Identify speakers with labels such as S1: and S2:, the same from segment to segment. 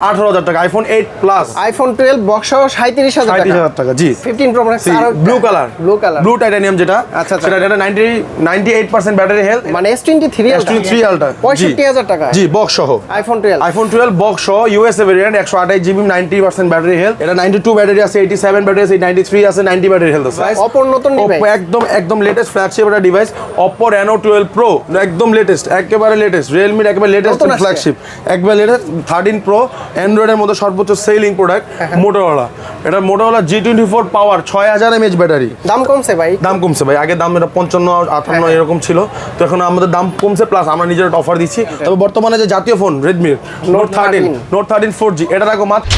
S1: আঠারো হাজার টাকা iPhone eight plus
S2: iPhone twelve box সহ সাঁত্রিশ হাজার টাকা।
S1: হাজার টাকা জি।
S2: Fifteen pro max
S1: blue colour
S2: blue colour
S1: blue titanium যেটা
S2: আচ্ছা, আচ্ছা।
S1: সেটা এটা ninety ninety eight percent battery health
S2: মানে S twenty three
S1: S twenty three ultra
S2: পঁয়ষট্টি হাজার টাকা।
S1: জি বক্স সহ।
S2: IPhone twelve
S1: iPhone twelve box সহ ইউএসএ ভেরিয়েন্ট একশো আঠাশ GB ninety percent battery health এটা নাইনটি টু ব্যাটারি আছে এইটি সেভেন ব্যাটারি আছে নাইনটি থ্রি আছে নাইনটি ব্যাটারি হেলথ আছে।
S2: অপর নতুন
S1: একদম একদম লেটেস্ট ফ্ল্যাগশিপ একটা ডিভাইস Oppo Reno 12 Pro একদম লেটেস্ট একেবারে লেটেস্ট এর একেবারে লেটেস্ট। ফ্ল্যাগশিপ একবারে লেটেস্ট 13 Pro এর মধ্যে সর্বোচ্চ সেলিং প্রোডাক্ট মোটোওয়ালা এটা মোটোওয়ালা জি টোয়েন্টি ফোর পাওয়ার ছয় হাজার এমএচ ব্যাটারি
S2: দাম কমছে ভাই।
S1: দাম কমছে ভাই আগে দাম এটা পঞ্চান্ন আটান্ন
S2: হ্যাঁ।
S1: এরকম ছিল। তো এখন আমাদের দাম কমছে প্লাস আমরা নিজের অফার দিচ্ছি। তবে বর্তমানে যে জাতীয় phone Redmi note thirteen note thirteen four G এটা রাখো মাত্র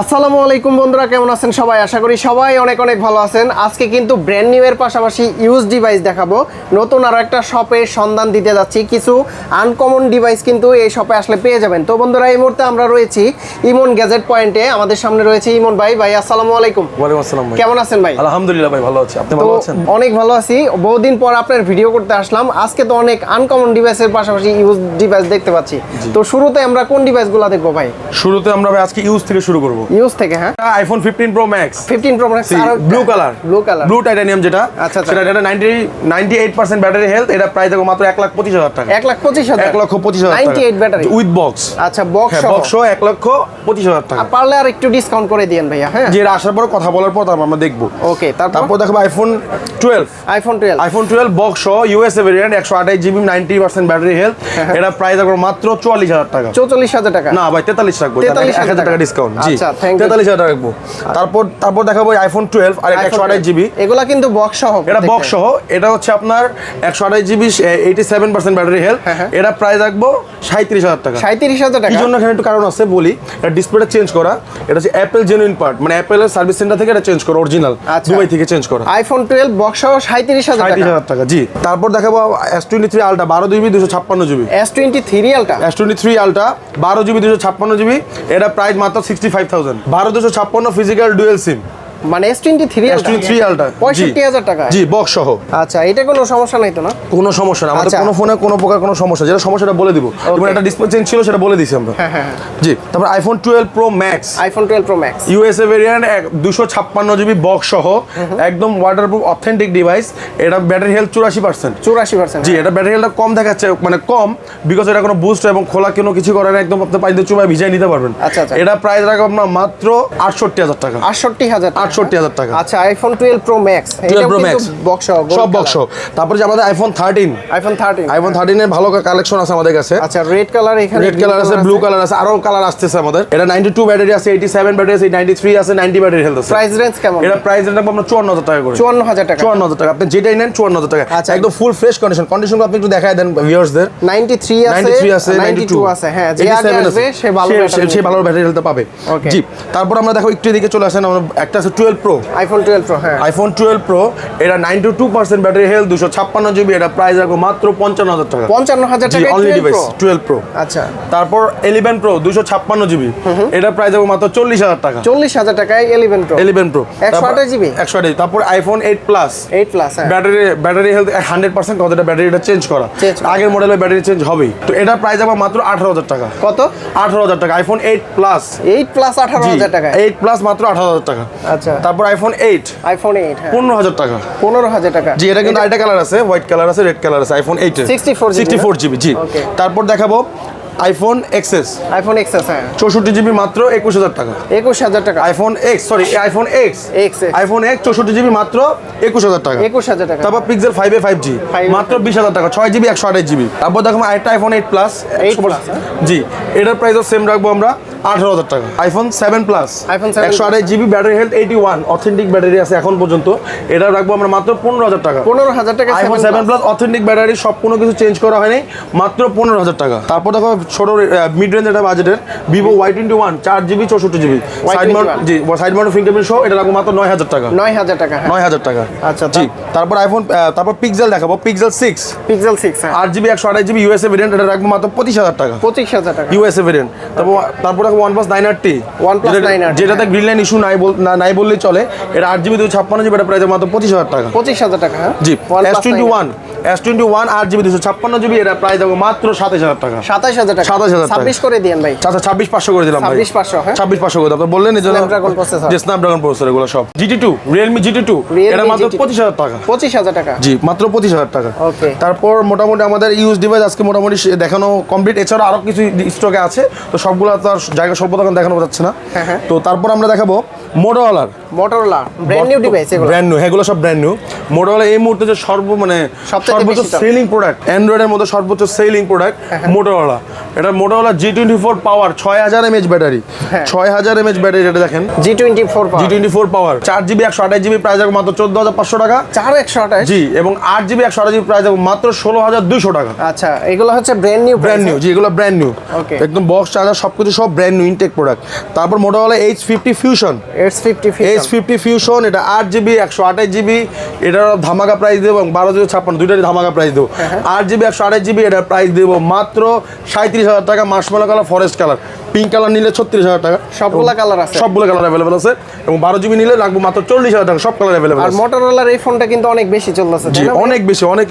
S2: আসসালামু আলাইকুম বন্ধুরা কেমন আছেন সবাই? আশা করি সবাই অনেক অনেক ভালো আছেন। আজকে কিন্তু ব্র্যান্ড নিউ এর পাশাপাশি ইউজ ডিভাইস দেখাবো। নতুন আরও একটা শপের সন্ধান দিতে যাচ্ছি। কিছু আনকমন ডিভাইস কিন্তু এই শপে আসলে পেয়ে যাবেন। তো বন্ধুরা এই মুহূর্তে আমরা রয়েছি ইমন গ্যাজেট পয়েন্টে আমাদের সামনে রয়েছে ইমন ভাই। ভাই আসসালামু আলাইকুম।
S1: ওয়ালাইকুম আসসালাম ভাই।
S2: কেমন আছেন ভাই?
S1: আলহামদুলিল্লাহ ভাই ভালো আছি। আপনি ভালো আছেন?
S2: অনেক ভালো আছি। বহুদিন পর আপনার ভিডিও করতে আসলাম। আজকে তো অনেক আনকমন ডিভাইসের পাশাপাশি ইউজ ডিভাইস দেখতে পাচ্ছি। তো শুরুতে আমরা কোন ডিভাইসগুলো দেখব ভাই?
S1: শুরুতে আমরা ভাই আজকে ইউজ থেকে শুরু করব।
S2: ইউজ থেকে হ্যাঁ?
S1: IPhone fifteen pro max
S2: fifteen pro max আর
S1: blue colour
S2: blue colour
S1: blue titanium যেটা
S2: আচ্ছা, আচ্ছা।
S1: সেটা এটা ninety ninety eight percent battery health এটা প্রাইস দেখো মাত্র এক লাখ পঁচিশ হাজার টাকা।
S2: এক লাখ পঁচিশ হাজার।
S1: এক লক্ষ পঁচিশ হাজার
S2: ninety eight battery
S1: with box
S2: আচ্ছা বক্স
S1: হ্যাঁ বক্স এক লক্ষ পঁচিশ হাজার টাকা।
S2: পারলে আর একটু ডিসকাউন্ট করে দিয়েন ভাইয়া হ্যাঁ?
S1: যে আসার পর কথা বলার পর তারপর আমরা দেখব।
S2: ওকে তারপর?
S1: দেখো iPhone twelve
S2: iPhone twelve
S1: iPhone twelve box সহ ইউএসএ ভেরিয়েন্ট একশো আঠাশ GB ninety percent battery health এটা প্রাইস রাখব মাত্র চুয়াল্লিশ হাজার টাকা।
S2: চৌচল্লিশ হাজার টাকা।
S1: না ভাই তেতাল্লিশ রাখব।
S2: 43,000
S1: এক হাজার টাকা। ডিসকাউন্ট জি।
S2: আচ্ছা, you.
S1: তেতাল্লিশ হাজার টাকা রাখব। তারপর তারপর দেখাবো আইফোন টুয়েলভ আর একশো আঠাশ জিবি
S2: এগুলা কিন্তু বক্স সহ
S1: এটা বক্স সহ। এটা হচ্ছে আপনার একশো আঠাশ GB eighty seven percent battery health. এটা প্রাইস রাখব সাঁত্রিশ হাজার টাকা।
S2: সাঁত্রিশ হাজার টাকা।
S1: জন্য এখানে একটু কারণ আছে বলি। এটা ডিসপ্লেটা চেঞ্জ করা। এটা হচ্ছে অ্যাপেল জেনুইন পার্ট মানে অ্যাপেলের সার্ভিস সেন্টার থেকে এটা চেঞ্জ করা অরিজিনাল
S2: আচ্ছা।
S1: দুবাই থেকে চেঞ্জ করা।
S2: আইফোন টুয়েলভ বক্স সহ সাঁত্রিশ হাজার
S1: সাঁত্রিশ হাজার টাকা জি। তারপর দেখাবো এস টোয়েন্টি থ্রি আলটা বারো জিবি দুশো ছাপ্পান্ন GB
S2: S twenty three ultra
S1: S twenty three ultra বারো জিবি দুশো ছাপ্পান্ন জিবি এটা প্রাইস মাত্র সিক্সটি ফাইভ থাউজেন্ড বারো দুশো ছাপ্পান্ন ফিজিক্যাল ডুয়েল সিম
S2: মানে S twenty three
S1: S twenty three ultra
S2: পঁয়ষট্টি হাজার টাকা।
S1: জি বক্স সহ।
S2: আচ্ছা এটা কোনো সমস্যা নাই তো না?
S1: কোনো সমস্যা না আমাদের
S2: আচ্ছা।
S1: কোনো ফোনে কোনো প্রকার কোনো সমস্যা যেটা সমস্যাটা বলে দিব। এবং একটা ডিসপ্লে চেঞ্জ ছিল সেটা বলে দিছি আমরা।
S2: হ্যাঁ হ্যাঁ
S1: জি তারপর iPhone twelve pro max
S2: iPhone twelve pro max
S1: USA variant দুশো ছাপ্পান্ন জিবি বক্স সহ। একদম ওয়াটারপ্রুফ অথেন্টিক ডিভাইস এটা ব্যাটারি হেলথ চুরাশি পার্সেন্ট
S2: চুরাশি পার্সেন্ট
S1: জি এটা ব্যাটারি হেলথটা কম দেখাচ্ছে মানে কম বিকজ এটা কোনো বুস্ট এবং খোলা কোনো কিছু করে না একদম আপনি পানিতে চুবাই ভিজাই নিতে পারবেন।
S2: আচ্ছা, আচ্ছা।
S1: এটা প্রাইস রাখব আপনার মাত্র আটষট্টি হাজার টাকা।
S2: আটষট্টি হাজার
S1: আটষট্টি হাজার টাকা।
S2: আচ্ছা iPhone twelve pro max
S1: twelve pro max
S2: box
S1: সব বক্স তারপরে যে আমাদের iPhone thirteen
S2: iPhone thirteen
S1: iPhone থার্টিনের ভালো কালেকশন আছে আমাদের কাছে।
S2: আচ্ছা রেড কালার এখানে
S1: রেড কালার আছে ব্লু কালার আছে। আরও কালার আসতেছে আমাদের। এটা নাইনটি টু ব্যাটারি আছে এইটি সেভেন ব্যাটারি আছে নাইনটি থ্রি আছে নাইনটি ব্যাটারি হেলথ আছে।
S2: প্রাইস রেঞ্জ কেমন?
S1: এটা প্রাইস রাখব আমরা চুয়ান্ন হাজার টাকা করে।
S2: চুয়ান্ন হাজার টাকা।
S1: চুয়ান্ন হাজার টাকা। আপনি যেটাই নেন চুয়ান্ন হাজার টাকা।
S2: আচ্ছা।
S1: একদম ফুল ফ্রেশ কন্ডিশন কন্ডিশন আপনি একটু দেখায় দেন ভিউয়ার্সদের
S2: 93 আছে
S1: 93 আছে
S2: 92
S1: 92
S2: আছে হ্যাঁ যে আগে আসবে সে ভালো ব্যাটারি
S1: সে ভালো ব্যাটারি হেলথ পাবে। জি। তারপর আমরা দেখো একটু এদিকে চলে আসেন আমরা একটা আছে টুয়েলভ প্রো
S2: আইফোন 12 প্রো হ্যাঁ।
S1: আইফোন টুয়েলভ প্রো এটা ninety two percent battery health দুশো ছাপ্পান্ন জিবি এটা প্রাইস রাখব মাত্র পঞ্চান্ন হাজার টাকা।
S2: 55000
S1: জি
S2: টাকা
S1: অনলি ডিভাইস টুয়েলভ প্রো
S2: আচ্ছা।
S1: তারপর ইলেভেন প্রো দুশো ছাপ্পান্ন জিবি এটা প্রাইস রাখব মাত্র চল্লিশ হাজার টাকা।
S2: 40000 টাকায় 11 প্রো
S1: ইলেভেন প্রো
S2: 128 GB?
S1: একশো আঠাশ তারপর iPhone eight plus
S2: eight plus
S1: battery battery health hundred percent কতটা ব্যাটারিটা চেঞ্জ করা। আগের মডেলের ব্যাটারি চেঞ্জ হবেই। তো এটা প্রাইস আমার মাত্র আঠারো হাজার টাকা।
S2: কত?
S1: আঠারো হাজার টাকা iPhone eight plus
S2: eight plus 18000 টাকা
S1: এইট প্লাস মাত্র আঠারো হাজার টাকা।
S2: আচ্ছা।
S1: তারপর আইফোন এইট
S2: আইফোন 8 হ্যাঁ।
S1: পনেরো হাজার টাকা।
S2: 15000 টাকা।
S1: জি এটা কিন্তু আরেকটা কালার আছে হোয়াইট কালার আছে রেড কালার আছে iPhone eight
S2: 64 GB
S1: sixty four GB জি। তারপর দেখাবো আইফোন এক্সএস
S2: আইফোন এক্সএস হ্যাঁ।
S1: চৌষট্টি জিবি মাত্র একুশ হাজার টাকা।
S2: 21000 টাকা।
S1: IPhone X sorry iPhone X
S2: X।
S1: IPhone X চৌষট্টি জিবি মাত্র একুশ হাজার টাকা।
S2: 21000 টাকা।
S1: তারপর Pixel five A five G মাত্র বিশ হাজার টাকা ছয় জিবি একশো আঠাশ জিবি তারপর দেখো আরেকটা আইফোন এইট প্লাস
S2: 8।
S1: জি এটার প্রাইসও সেম রাখব আমরা। আঠারো হাজার টাকা। আইফোন সেভেন প্লাস
S2: iPhone 7
S1: একশো আঠাশ GB battery health eighty one authentic battery আছে এখন পর্যন্ত। এটা রাখব আমরা মাত্র পনেরো হাজার টাকা।
S2: 15000 টাকা
S1: iPhone seven plus authentic battery সব কোনো কিছু চেঞ্জ করা হয়নি মাত্র পনেরো হাজার টাকা। তারপর দেখো ছোট মিড রেঞ্জ একটা বাজেটের ভিভো ওয়াই টোয়েন্টি ওয়ান চার জিবি চৌষট্টি জিবি সাইড মাউন্ট জি সাইড মাউন্ট ফিঙ্গারপ্রিন্ট সহ এটা রাখব মাত্র নয় হাজার টাকা।
S2: 9000 টাকা হ্যাঁ।
S1: নয় হাজার টাকা।
S2: আচ্ছা,
S1: জি তারপর আইফোন তারপর পিক্সেল দেখাবো পিক্সেল সিক্স
S2: পিক্সেল 6 হ্যাঁ।
S1: আট জিবি একশো আঠাশ জিবি ইউএসএ ভেরিয়েন্ট এটা রাখব মাত্র পঁচিশ হাজার টাকা।
S2: 25000 টাকা।
S1: ইউএসএ ভেরিয়েন্ট তারপর তারপর আরটি
S2: OnePlus 9RT,
S1: যেটাতে গ্রিন লাইন ইস্যু নাই নাই বললেই চলে। এটা আট জিবি দুশো ছাপ্পান্ন জিবি এটা প্রাইস মাত্র পঁচিশ হাজার টাকা।
S2: পঁচিশ হাজার টাকা হ্যাঁ।
S1: জি
S2: OnePlus
S1: এস টোয়েন্টি ওয়ান আট জিবি দুশো ছাপ্পান্ন জিবি এটা প্রাইস দেবো মাত্র সাতাশ হাজার টাকা।
S2: সাতাশ হাজার টাকা।
S1: 27,000 টাকা।
S2: ছাব্বিশ করে দিয়েন ভাই।
S1: আচ্ছা ছাব্বিশ পাঁচশো করে দিলাম ভাই।
S2: 26,500, হ্যাঁ?
S1: ছাব্বিশ পাঁচশো করে আপনি বললেন। যে স্ন্যাপড্রাগন প্রসেসর এগুলো সব। GT two Realme GT two এটা মাত্র পঁচিশ হাজার টাকা।
S2: পঁচিশ হাজার টাকা।
S1: জি মাত্র পঁচিশ হাজার টাকা।
S2: Okay.
S1: তারপর মোটামুটি আমাদের ইউজ ডিভাইস আজকে মোটামুটি দেখানো কমপ্লিট এছাড়া আরও কিছু স্টকে আছে। তো সবগুলো তো আর জায়গা তখন দেখানো যাচ্ছে না।
S2: হ্যাঁ, হ্যাঁ।
S1: তো তারপর আমরা দেখাবো মোটোওয়ালার
S2: মোটরোলা ব্র্যান্ড নিউ ডিভাইস এগুলো।
S1: ব্র্যান্ড নিউ এগুলো সব ব্র্যান্ড নিউ মোটোওয়ালা এই মুহূর্তে যে সর্ব মানে
S2: সবচাইতে
S1: সর্বোচ্চ সেলিং প্রোডাক্ট অ্যান্ড্রয়েডের মধ্যে সর্বোচ্চ সেলিং প্রোডাক্ট মোটোওয়ালা এটা মোটোওয়ালা জি টোয়েন্টি ফোর পাওয়ার ছয় হাজার এমএচ ব্যাটারি। ছয় হাজার এমএচ ব্যাটারি এটা দেখেন।
S2: G twenty four
S1: G twenty four power চার জিবি একশো আঠাশ জিবি প্রাইস মাত্র চোদ্দ হাজার পাঁচশো টাকা।
S2: চার একশো আঠাশ?
S1: জি এবং আট জিবি একশো আঠাশ জিবি প্রাইস মাত্র ষোলো হাজার দুইশো টাকা।
S2: আচ্ছা এগুলো হচ্ছে ব্র্যান্ড নিউ
S1: ব্র্যান্ড নিউ জি এগুলো ব্র্যান্ড নিউ একদম বক্স চার্জার সব কিছু সব ব্র্যান্ড নিউ ইনটেক প্রোডাক্ট তারপর Motorola edge fifty fusion
S2: edge fifty
S1: edge fifty fusion এটা আট জিবি একশো আঠাশ জিবি এটার ধামাকা প্রাইস দেবো এবং বারো জিবি ছাপ্পান্ন দুইটারই ধামাকা প্রাইস দেবো।
S2: হ্যাঁ,
S1: আট জিবি একশো আঠাশ জিবি এটার প্রাইস দেবো মাত্র সাঁত্রিশ হাজার টাকা মাসমালা colour forest colour pink colour নিলে ছত্রিশ হাজার টাকা।
S2: সবগুলা কালার আছে।
S1: সবগুলো কালার অ্যাভেলেবেল আছে। এবং বারো জিবি নিলে লাগবে মাত্র চল্লিশ হাজার টাকা সব কালার অ্যাভেলেবেল
S2: আর
S1: আছে।
S2: এই ফোনটা কিন্তু অনেক বেশি চলতেছে
S1: জি অনেক বেশি অনেক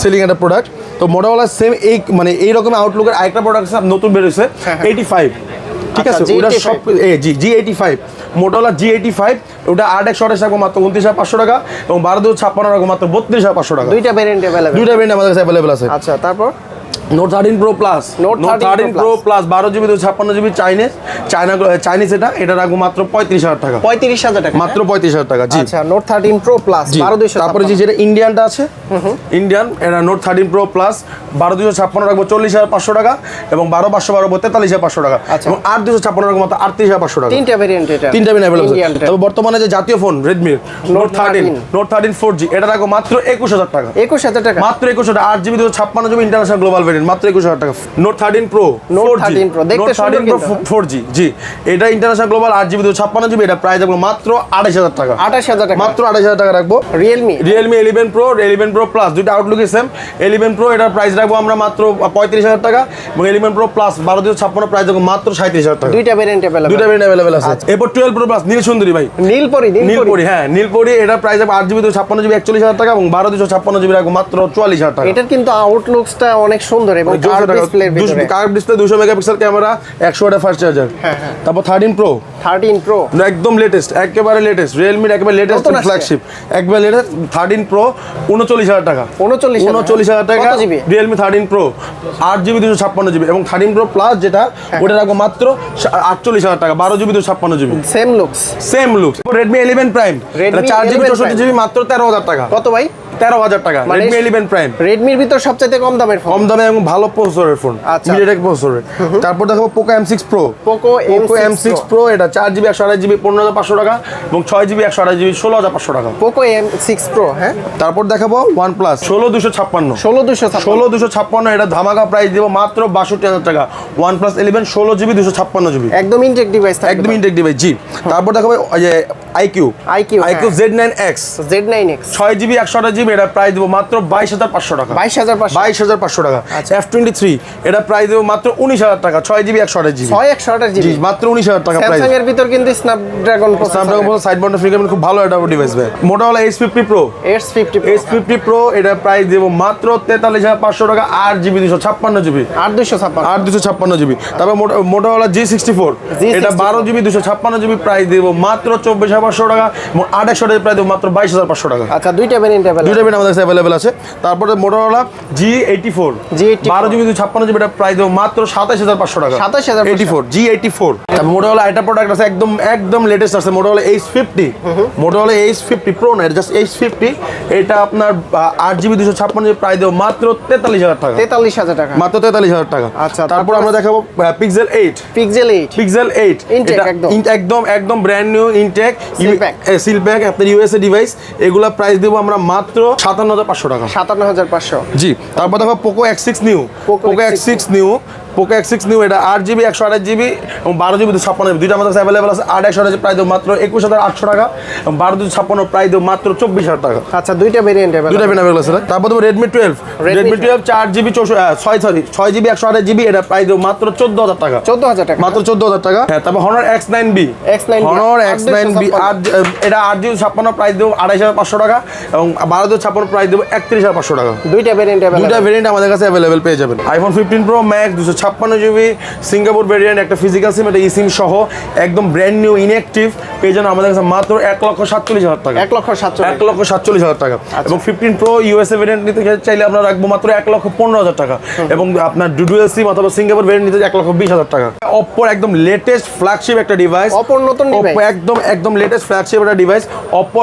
S1: সেলিং একটা প্রোডাক্ট তো মোটাওয়ালা সেম এই মানে এই রকম আউটলুকের আরেকটা প্রোডাক্ট নতুন বেরোছে এইটি ফাইভ ঠিক আছে
S2: আচ্ছা,
S1: ওটা সব জি জি এইটি ফাইভ মোটোলা জি এইটি ফাইভ ওটা আট একশো আঠাশ টাকা মাত্র উনত্রিশ হাজার পাঁচশো টাকা এবং বারো দু ছাপ্পান্ন টাকা মাত্র বত্রিশ হাজার পাঁচশো টাকা।
S2: দুইটা ভ্যারিয়েন্ট অ্যাভেলেবল
S1: দুইটা ভ্যারিয়েন্ট আমাদের কাছে অ্যাভেলেবল আছে।
S2: আচ্ছা তারপর?
S1: Note thirteen pro plus note thirteen pro plus বারো জিবি দুশো ছাপ্পান্ন জিবি চাইনিজ চায়না চাইনিজ এটা এটা রাখব মাত্র পঁয়ত্রিশ হাজার টাকা।
S2: পঁয়ত্রিশ হাজার টাকা
S1: মাত্র পঁয়ত্রিশ হাজার টাকা জি।
S2: আচ্ছা নোট থার্টিন প্রো প্লাস বারো দুইশো
S1: তারপরে যে যেটা ইন্ডিয়ানটা আছে ইন্ডিয়ান এটা নোট থার্টিন প্রো প্লাস বারো দুশো ছাপ্পান্ন রাখব চল্লিশ হাজার পাঁচশো টাকা এবং বারো পাঁচশো বারো তেতাল্লিশ হাজার পাঁচশো টাকা
S2: আচ্ছা।
S1: এবং আট দুশো ছাপ্পান্ন রাখব মাত্র আটত্রিশ হাজার পাঁচশো টাকা।
S2: তিনটা ভ্যারিয়েন্ট এটা
S1: তিনটা
S2: Indian-টা।
S1: তবে বর্তমানে যে জাতীয় phone রেডমির note thirteen note thirteen four G এটা রাখব মাত্র একুশ হাজার টাকা।
S2: একুশ হাজার টাকা।
S1: মাত্র একুশ হাজার আট জিবি দুশো ছাপ্পান্ন জিবি ইন্টারন্যাশনাল গ্লোবাল ভেরিয়েন্ট মাত্র একুশ হাজার টাকা। Note thirteen pro
S2: Note 13 Pro, দেখতে
S1: থার্টিন প্রো। ফোর জি জি। এটা ইন্টারন্যাশনাল গ্লোবাল আট জিবি দুশো ছাপ্পান্ন জিবি এটা প্রাইস রাখব মাত্র আঠাশ হাজার টাকা।
S2: আঠাশ হাজার টাকা।
S1: মাত্র আঠাশ হাজার টাকা রাখব।
S2: Realme
S1: Realme eleven pro eleven pro plus দুইটা আউটলুকই সেম ইলেভেন প্রো এটার প্রাইস রাখব আমরা মাত্র পঁয়ত্রিশ হাজার টাকা। এবং ইলেভেন প্রো প্লাস বারো দুশো ছাপ্পান্ন প্রাইস রাখব মাত্র সাঁত্রিশ হাজার টাকা।
S2: দুইটা ভ্যারিয়েন্ট অ্যাভেলেবল
S1: দুইটা ভেরিয়েন্ট অ্যাভেলেবেল আছে। এরপর টুয়েলভ প্রো প্লাস নীল সুন্দরী ভাই।
S2: নীলপরি
S1: নীলপরি। হ্যাঁ নীলপরি এটার প্রাইস হবে আট জিবি দুশো ছাপ্পান্ন জিবি একচল্লিশ হাজার টাকা এবং বারো দুশো ছাপ্পান্ন জিবি রাখব মাত্র চুয়াল্লিশ হাজার টাকা।
S2: এটার কিন্তু আউটলুকসটা অনেক সুন্দর। এবং কার্ভ ডিসপ্লের ভিতরে।
S1: কার্ভ ডিসপ্লে দুশো মেগাপিক্সেল ক্যামেরা একশো ওয়াটের ফাস্ট চার্জার
S2: হ্যাঁ, হ্যাঁ।
S1: তারপর থার্টিন প্রো
S2: থার্টিন প্রো না
S1: একদম লেটেস্ট একেবারে লেটেস্ট রিয়েলমির একেবারে লেটেস্ট। ফ্ল্যাগশিপ একবারে লেটেস্ট থার্টিন প্রো উনচল্লিশ হাজার টাকা।
S2: উনচল্লিশ হাজার।
S1: উনচল্লিশ হাজার টাকা
S2: কত জিবি
S1: রিয়েলমি থার্টিন প্রো আট জিবি দুশো ছাপ্পান্ন জিবি এবং থার্টিন প্রো প্লাস যেটা
S2: হ্যাঁ।
S1: ওটা রাখব মাত্র আটচল্লিশ হাজার টাকা বারো জিবি দুশো ছাপ্পান্ন GB
S2: same looks
S1: same look Redmi eleven prime
S2: Redmi
S1: চার জিবি
S2: 11
S1: চৌষট্টি
S2: Prime।
S1: জিবি মাত্র তেরো হাজার টাকা।
S2: কত ভাই?
S1: তেরো হাজার টাকা রেডমি ইলেভেন প্রাইম
S2: রেডমির ভিতর সবচাইতে কম দামের ফোন
S1: কম দামে এবং ভালো প্রসেসরের ফোন
S2: আচ্ছা।
S1: মিডিয়াটেক প্রসেসরের তারপর দেখো Poco M six pro Poco
S2: M6
S1: M six pro এটা চার জিবি একশো আঠাশ জিবি পনেরো হাজার পাঁচশো টাকা এবং ছয় জিবি একশো আঠাশ জিবি ষোলো হাজার পাঁচশো টাকা।
S2: পোকো এম সিক্স প্রো হ্যাঁ?
S1: তারপর দেখাবো ওয়ান প্লাস ষোলো দুশো ছাপ্পান্ন।
S2: ষোলো দুশো
S1: ষোলো দুশো ছাপ্পান্ন এটা ধামাকা প্রাইস দেবো মাত্র বাষট্টি হাজার টাকা। ওয়ান প্লাস ইলেভেন ষোলো জিবি দুশো ছাপ্পান্ন জিবি
S2: একদম ইনটেক ডিভাইস
S1: একদম ইনটেক ডিভাইস জি। তারপর দেখাবো আইকিউ আইকিউ
S2: হ্যাঁ।
S1: Z nine X
S2: Z nine X
S1: ছয় জিবি একশো আঠাশ জিবি এটা প্রাইস দেবো মাত্র বাইশ হাজার পাঁচশো টাকা।
S2: বাইশ হাজার
S1: বাইশ হাজার পাঁচশো টাকা। এফ টোয়েন্টি থ্রি এটা প্রাইস দেবো মাত্র উনিশ হাজার টাকা। ছয় জিবি একশো আঠাশ জিবি
S2: ছয় একশো আঠাশ জিবি
S1: মাত্র উনিশ হাজার টাকা প্রাইস
S2: এর ভিতর কিন্তু স্ন্যাপড্রাগন
S1: স্ন্যাপড্রাগন সাইড বাউন্ডার ফিঙ্গারপ্রিন্ট খুব ভালো একটা ডিভাইস ভাই। মোটামুটি edge fifty pro
S2: fifty
S1: edge fifty pro এটা প্রাইস দেবো মাত্র তেতাল্লিশ হাজার পাঁচশো টাকা আট জিবি দুশো ছাপ্পান্ন জিবি
S2: আট দুশো ছাপ্পান্ন।
S1: আট দুশো ছাপ্পান্ন জিবি তারপর মোটাওয়ালা জি সিক্সটি ফোর এটা বারো জিবি দুশো ছাপ্পান্ন জিবি প্রাইস দেবো মাত্র চব্বিশ হাজার পাঁচশো টাকা এবং আট একশো টাকা দেবো মাত্র বাইশ হাজার পাঁচশো টাকা।
S2: আচ্ছা দুইটা ভ্যারিয়েন্ট
S1: দুইটা পেন আমাদের কাছে অ্যাভেলেবেল আছে। তারপরে মোটরওয়ালা জি এইটি ফোর
S2: G84
S1: বারো জিবি ছাপ্পান্ন জিবি এটা প্রাইস দেবো মাত্র সাতাশ হাজার পাঁচশো টাকা।
S2: 27,500
S1: eighty four G eighty four মোটরওয়ালা একটা প্রোডাক্ট আছে একদম একদম লেটেস্ট আছে Motorola edge fifty Motorola edge fifty pro না জাস্ট এইচ ফিফটি এটা আপনার আট জিবি দুশো ছাপ্পান্ন জিবি প্রাইস দেবো মাত্র তেতাল্লিশ হাজার টাকা।
S2: তেতাল্লিশ হাজার টাকা।
S1: মাত্র তেতাল্লিশ হাজার টাকা।
S2: আচ্ছা,
S1: তারপর আমরা দেখাবো Pixel eight
S2: Pixel eight
S1: Pixel eight
S2: একদম।
S1: একদম একদম brand new intact. Seal pack আপনার ইউএসএ ডিভাইস এগুলা প্রাইস দেবো আমরা মাত্র সাতান্ন হাজার পাঁচশো টাকা।
S2: সাতান্ন হাজার পাঁচশো।
S1: জি তারপর দেখো Poco X six new Poco X six new Poco X six new এটা আট জিবি একশো আঠাশ জিবি এবং বারো জিবি ছাপ্পান্ন জিবি দুইটা আমাদের কাছে অ্যাভেলেবল আছে আট একশো আঠাশ প্রায় দেবো মাত্র একুশ হাজার আটশো টাকা এবং বারো দুশো ছাপ্পান্ন প্রায় দেবো মাত্র চব্বিশ হাজার টাকা।
S2: আচ্ছা দুইটা ভেরিয়েন্ট
S1: দুইটা অ্যাভেলেবল আছে তারপর দেবো রেডমি টুয়েলভ রেডমি টুয়েলভ চার জিবি ছয় সরি ছয় জিবি একশো আঠাশ জিবি এটা প্রায় দেবো মাত্র চোদ্দ হাজার টাকা।
S2: চোদ্দ হাজার টাকা।
S1: মাত্র চোদ্দ হাজার টাকা। হ্যাঁ তারপর Honor X nine B
S2: X9B,
S1: Honor
S2: আট
S1: এক্স নাইন বি আট এটা আট জিবি ছাপ্পান্ন প্রাইস দেবো আড়াইশ হাজার পাঁচশো টাকা এবং বারো দুশো ছাপ্পান্ন প্রাইস দেবো একত্রিশ হাজার পাঁচশো টাকা।
S2: দুইটা ভেরিয়েন্ট
S1: দুইটা ভেরিয়েন্ট আমাদের কাছে অ্যাভেলেবেল পেয়ে যাবেন। আইফোন ফিফটিন প্রো ম্যাক্স দুশো ছাপ্পান্ন জিবি সিঙ্গাপুর ভেরিয়েন্ট একটা ফিজিক্যাল সিম একটা ইসিম সহ একদম ব্র্যান্ড নিউ ইনঅ্যাক্টিভ পেয়ে যাবেন আমাদের কাছে মাত্র এক লক্ষ সাতচল্লিশ হাজার টাকা।
S2: এক লক্ষ সাতশো
S1: এক লক্ষ সাতচল্লিশ হাজার টাকা। এবং ফিফটিন প্রো ইউএসএ ভেরিয়েন্ট নিতে চাইলে আমরা রাখব মাত্র এক লক্ষ পনেরো হাজার টাকা। এবং আপনার ডুডুএল সিম অথবা সিঙ্গাপুর ভেরিয়েন্ট নিতে এক লক্ষ বিশ হাজার টাকা। অপ্পোর একদম লেটেস্ট ফ্ল্যাগশিপ একটা ডিভাইস
S2: অপর নতুন
S1: একদম একদম লেটেস্ট ফ্ল্যাগশিপ একটা ডিভাইস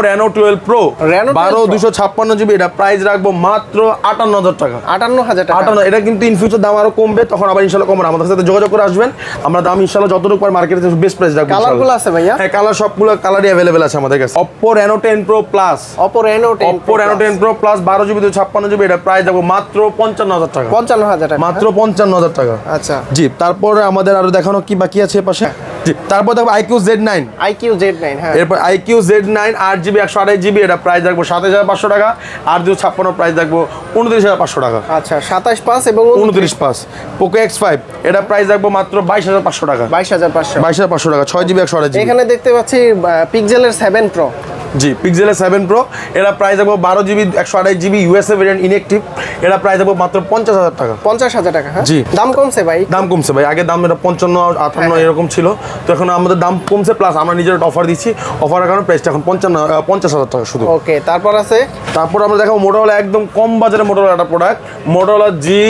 S1: Reno 12 Pro
S2: Reno 12
S1: বারো দুশো ছাপ্পান্ন জিবি এটা প্রাইস রাখব মাত্র আটান্ন হাজার টাকা।
S2: আটান্ন হাজার টাকা।
S1: আটান্ন এটা কিন্তু ইন ফিউচার দাম আরও কমবে। তখন আবার ইনশাল্লাহ কমবে। আমাদের সাথে যোগাযোগ করে আসবেন। আমরা দাম ইনশাল্লাহ যতটুকু পার মার্কেটে বেস্ট প্রাইস রাখব কালারগুলো
S2: আছে ভাইয়া।
S1: হ্যাঁ কালার সবগুলো কালারই অ্যাভেলেবেল আছে আমাদের কাছে। Oppo Reno 10 Pro Plus
S2: অপর Reno ten
S1: Oppo Reno 10 Pro Plus বারো জিবি ছাপ্পান্ন জিবি এটা প্রায় যাব মাত্র পঞ্চান্ন হাজার টাকা।
S2: পঞ্চান্ন হাজার টাকা।
S1: মাত্র পঞ্চান্ন হাজার টাকা।
S2: আচ্ছা।
S1: জি তারপরে আমাদের আরও দেখানো কি বাকি আছে পাশে তারপর দেখো iQOO Z nine
S2: iQOO Z nine হ্যাঁ।
S1: এরপর আইকিউ জেড নাইন আট জিবি একশো আঠাশ জিবি এটা প্রাইস রাখব সাতাশ হাজার পাঁচশো টাকা। আর দুশো ছাপ্পান্ন প্রাইস রাখব উনত্রিশ হাজার পাঁচশো টাকা।
S2: আচ্ছা সাতাশ পাঁচ এবং
S1: উনত্রিশ। পাঁচ। পোকো এক্স ফাইভ এটা প্রাইস রাখব মাত্র বাইশ হাজার পাঁচশো টাকা।
S2: বাইশ হাজার পাঁচশো।
S1: বাইশ হাজার পাঁচশো টাকা ছয় জিবি একশো আঠাশ জিবি
S2: এখানে দেখতে পাচ্ছি পিকজেলের সেভেন প্রো
S1: জি পিক্সেলের সেভেন প্রো এরা প্রাইস রাখব বারো জিবি একশো আঠাশ জিবি ইউএসএ ভেরিয়েন্ট ইনএক্টিভ এরা প্রাইস রাখব মাত্র পঞ্চাশ হাজার টাকা।
S2: পঞ্চাশ হাজার টাকা হ্যাঁ?
S1: জি।
S2: দাম কমছে ভাই?
S1: দাম কমছে ভাই আগে দাম এটা পঞ্চান্ন আটান্ন
S2: হ্যাঁ।
S1: এরকম ছিল তো এখন আমাদের দাম কমছে প্লাস আমরা নিজের অফার দিচ্ছি। অফারের কারণে প্রাইসটা এখন পঞ্চান্ন পঞ্চাশ হাজার টাকা শুধু।
S2: ওকে তারপর আছে?
S1: তারপর আমরা দেখাবো মোটোরোলা একদম কম বাজারে মোটোরোলা একটা product Motorola G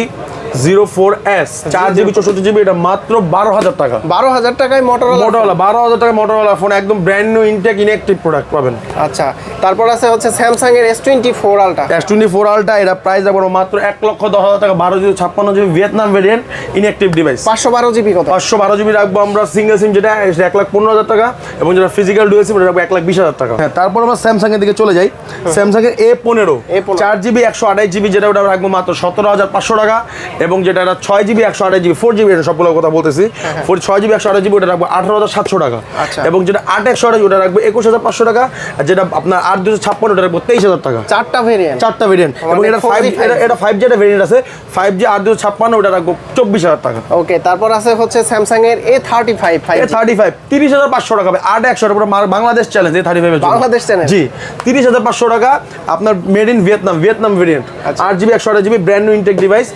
S1: zero four S চার জিবি চৌষট্টি জিবি এটা মাত্র বারো হাজার টাকা।
S2: বারো হাজার টাকায় মোটরোলা
S1: মোটোরোলা বারো হাজার টাকা মোটোরোলা ফোন একদম ব্র্যান্ড নিউ ইনটেক প্রোডাক্ট পাবেন।
S2: আচ্ছা তারপর আছে হচ্ছে স্যামসাং এর S twenty four ultra
S1: S twenty four ultra এটা প্রাইস রাখব মাত্র এক লক্ষ দশ হাজার টাকা বারো জিবি ছাপ্পান্ন GB Vietnam variant inactive device
S2: পাঁচশো বারো জিবি কত?
S1: পাঁচশো বারো জিবি রাখব আমরা সিঙ্গেল সিম যেটা এক লাখ পনেরো হাজার টাকা এবং যেটা ফিজিক্যাল ডুয়েল সিম রাখব এক লাখ বিশ হাজার টাকা। হ্যাঁ তারপর আমরা স্যামসাং এর দিকে চলে যাই। স্যামসাং এর এ পনেরো
S2: A15
S1: চার জিবি একশো আঠাশ জিবি যেটা ওটা রাখব মাত্র সতেরো হাজার পাঁচশো টাকা এবং যেটা এটা ছয় জিবি একশো আঠাশ জিবি ফোর জিবি এটা সবগুলো কথা বলতেছি। ফোর ছয় জিবি একশো আঠাশ জিবি ওটা রাখব আঠারো হাজার সাতশো টাকা।
S2: আচ্ছা।
S1: এবং যেটা আট একশো আঠাশ ওটা রাখব একুশ হাজার পাঁচশো টাকা। আর যেটা আপনার আট দুশো ছাপ্পান্ন ওটা রাখব তেইশ হাজার টাকা।
S2: চারটা ভেরিয়েন্ট
S1: চারটা ভেরিয়েন্ট এবং
S2: আমাদের
S1: এটা ফাইভ
S2: 5G
S1: এটা ফাইভ জি একটা ভেরিয়েন্ট আছে। ফাইভ জি আট দুশো ছাপ্পান্ন ওটা রাখব চব্বিশ হাজার টাকা।
S2: ওকে তারপর আছে হচ্ছে স্যামসাং এর A thirty five five
S1: A thirty five তিরিশ হাজার পাঁচশো টাকা হবে। আট একশো টাকা পুরো Bangladesh challenge A thirty five
S2: Bangladesh challenge
S1: জি তিরিশ হাজার পাঁচশো টাকা। আপনার made in Vietnam Vietnam variant. আট জিবি একশো আঠাশ GB brand new intact device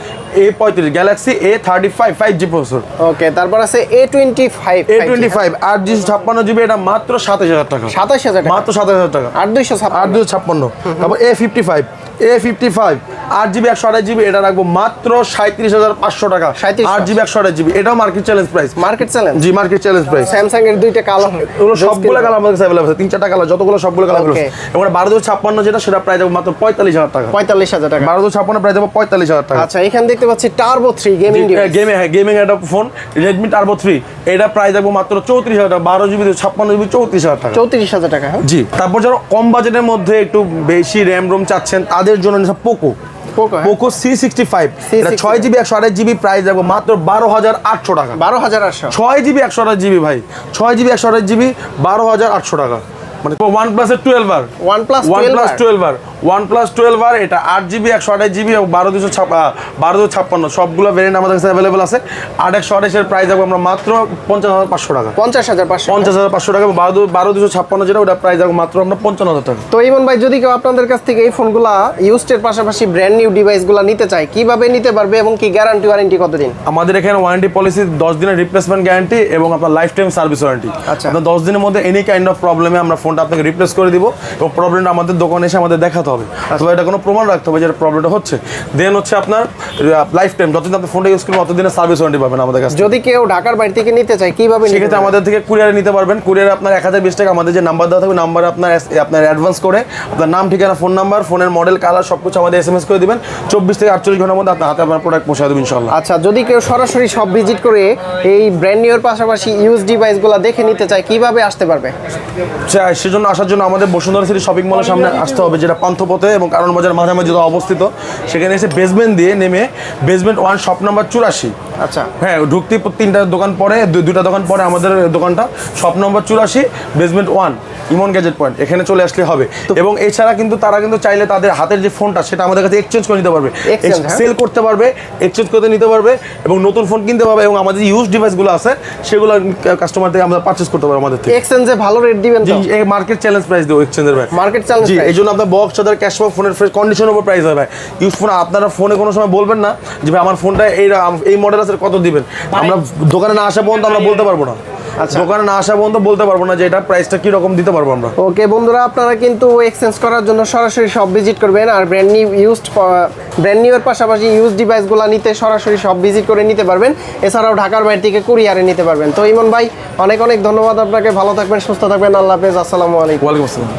S1: A পঁয়ত্রিশ Galaxy A thirty five five G processor
S2: okay তারপর আছে A twenty five
S1: A twenty five আট দুশো ছাপ্পান্ন জিবি এটা মাত্র সাতাশ হাজার টাকা।
S2: সাতাশ হাজার
S1: মাত্র সাতাশ হাজার টাকা।
S2: আট দুশো
S1: আট দুশো ছাপ্পান্ন। তারপর A fifty five A fifty five আট জিবি একশো আঠাশ জিবি এটা রাখব মাত্র সাঁত্রিশ হাজার পাঁচশো টাকা।
S2: 37,500
S1: আট জিবি একশো আঠাশ জিবি এটাও market challenge price
S2: market challenge
S1: জি মার্কেট চ্যালেঞ্জ প্রাইস
S2: স্যামসাং এর দুইটা কালার
S1: এগুলো সবগুলো কালার আমাদের কাছে অ্যাভেলেবল আছে। তিন চারটা কালার যতগুলো সবগুলো কালার
S2: Okay.
S1: এবং বারো দুশো ছাপ্পান্ন যেটা সেটা প্রাইস যাব মাত্র পঁয়তাল্লিশ হাজার টাকা।
S2: পঁয়তাল্লিশ হাজার টাকা।
S1: বারো দুশো ছাপ্পান্ন প্রাইস যাব পঁয়তাল্লিশ হাজার টাকা।
S2: আচ্ছা এখানে দেখতে পাচ্ছি টার্বো থ্রি গেমিং
S1: গেমে হ্যাঁ গেমিং একটা ফোন রেডমি টার্বো থ্রি এটা প্রাইস যাব মাত্র চৌত্রিশ হাজার টাকা। বারো জিবি ছাপ্পান্ন জিবি চৌত্রিশ হাজার টাকা।
S2: চৌত্রিশ হাজার টাকা হ্যাঁ।
S1: জি তারপর যারা কম বাজেটের মধ্যে একটু বেশি র্যাম রোম চাচ্ছেন তাদের জন্য Poco
S2: Poco
S1: Poco C sixty five
S2: C65
S1: ছয় জিবি একশো আঠাশ জিবি প্রাইস যাব মাত্র বারো হাজার আটশো টাকা।
S2: বারো হাজার আটশো।
S1: ছয় জিবি একশো আঠাশ জিবি ভাই। ছয় জিবি একশো আঠাশ জিবি বারো হাজার আটশো টাকা। মানে ওয়ান প্লাসের টুয়েলভ আর
S2: OnePlus
S1: OnePlus twelve আর ওয়ান প্লাস টুয়েলভ আর এটা আট জিবি একশো আঠাশ জিবি এবং বারো দুশো ছাপ্পা বারো দুশো ছাপ্পান্ন। সবগুলো ভেরিয়েন্ট আমাদের কাছে অ্যাভেলেবল আছে। আট একশো আঠাশের প্রাইস যাব আমরা মাত্র পঞ্চাশ হাজার পাঁচশো টাকা।
S2: পঞ্চাশ হাজার পাঁচশো
S1: পঞ্চাশ হাজার পাঁচশো টাকা এবং বারো বারো দুশো ছাপ্পান্ন যেটা ওটা প্রাইস যাব মাত্র আমরা পঞ্চান্ন হাজার টাকা।
S2: তো ইমন ভাই যদি কেউ আপনাদের কাছ থেকে এই ফোনগুলো ইউজডের পাশাপাশি ব্র্যান্ড নিউ ডিভাইসগুলো নিতে চায় কীভাবে নিতে পারবে এবং কি গ্যারান্টি ওয়ারেন্টি কতদিন?
S1: আমাদের এখানে ওয়ারেন্টি পলিসি দশ দিনের রিপ্লেসমেন্ট গ্যারান্টি এবং আপনার লাইফ টাইম সার্ভিস ওয়ারেন্টি
S2: আচ্ছা।
S1: দশ দিনের মধ্যে এনি কাইন্ড অফ প্রবলেমে আমরা ফোনটা আপনাকে রিপ্লেস করে দিব এবং প্রবলেমটা আমাদের দোকানে এসে আমাদের দেখাতে হবে।
S2: আচ্ছা।
S1: তবে এটা কোনো প্রমাণ রাখতে হবে যে প্রবলেমটা হচ্ছে। দেন হচ্ছে আপনার লাইফ টাইম যতদিন আপনি ফোনটা ইউজ করবেন ততদিনের সার্ভিস ওয়ারেন্টি পাবেন আমাদের কাছে
S2: যদি কেউ ঢাকার বাইরে থেকে নিতে চায় কীভাবে
S1: সেক্ষেত্রে আমাদের থেকে কুরিয়ারে নিতে পারবেন। কুরিয়ারে আপনার এক হাজার বিশ টাকা আমাদের যে নাম্বার দেওয়া থাকবে নাম্বারে আপনার আপনার অ্যাডভান্স করে আপনার নাম ঠিকানা ফোন নাম্বার ফোনের মডেল কালার সব কিছু আমাদের এস এম এস করে দেবেন। চব্বিশ থেকে আটচল্লিশ ঘণ্টার মধ্যে আপনার হাতে আপনার প্রোডাক্ট পৌঁছে দেবেন ইনশাল্লাহ
S2: আচ্ছা যদি কেউ সরাসরি সব ভিজিট করে এই ব্র্যান্ড নিউর পাশাপাশি ইউজ ডিভাইসগুলো দেখে নিতে চায় কীভাবে আসতে পারবে?
S1: সেজন্য আসার জন্য আমাদের বসুন্ধরা সিটি শপিং মলের সামনে আসতে হবে যেটা পান্থপথে এবং কারণ বাজার মাঝামাঝি অবস্থিত, সেখানে এসে বেসমেন্ট দিয়ে নেমে বেসমেন্ট ওয়ান শপ নাম্বার চুরাশি।
S2: আচ্ছা।
S1: হ্যাঁ ঢুকতে তিনটা দোকান পরে দুইটা দোকান পরে আমাদের দোকানটা। শপ নম্বর চুরাশি basement one Emon gadget point এখানে চলে আসলে হবে। এবং এছাড়া কিন্তু তারা কিন্তু চাইলে তাদের হাতের যে ফোনটা সেটা আমাদের কাছে এক্সচেঞ্জ করে নিতে পারবে।
S2: Exchange, হ্যাঁ?
S1: সেল করতে পারবে এক্সচেঞ্জ করতে নিতে পারবে এবং নতুন ফোন কিনতে পারবে এবং আমাদের ইউজ ডিভাইসগুলো আছে সেগুলো কাস্টমার থেকে আমরা পারচেস করতে পারব আমাদের থেকে।
S2: এক্সচেঞ্জে ভালো রেট দিবেন তো?
S1: মার্কেট চ্যালেঞ্জ প্রাইস দেবো এক্সচেঞ্জের ভাই।
S2: মার্কেট চ্যালেঞ্জ
S1: এই জন্য আপনার বক্স চার্জার ক্যাশ ফোনের ফ্রেশ কন্ডিশনের উপর প্রাইস হবে ইউজ ফোন আপনারা ফোনে কোনো সময় বলবেন না যে ভাই আমার ফোনটা এই এই মডেল আছে কত দিবেন? আমরা দোকানে না আসা পর্যন্ত আমরা বলতে পারব না।
S2: আচ্ছা।
S1: দোকানে না আসা পর্যন্ত বলতে পারব না যে এটা প্রাইসটা কি রকম দিতে পারব আমরা।
S2: ওকে বন্ধুরা আপনারা কিন্তু এক্সচেঞ্জ করার জন্য সরাসরি সব ভিজিট করবেন আর brand new used brand new এর পাশাপাশি ইউজ ডিভাইসগুলো নিতে সরাসরি সব ভিজিট করে নিতে পারবেন। এছাড়াও ঢাকার বাইরে থেকে কুরিয়ারে নিতে পারবেন। তো ইমন ভাই অনেক অনেক ধন্যবাদ আপনাকে। ভালো থাকবেন সুস্থ থাকবেন। আল্লাহ হাফেজ। আসসালামু আলাইকুম।
S1: ওয়ালাইকুম আসসালাম।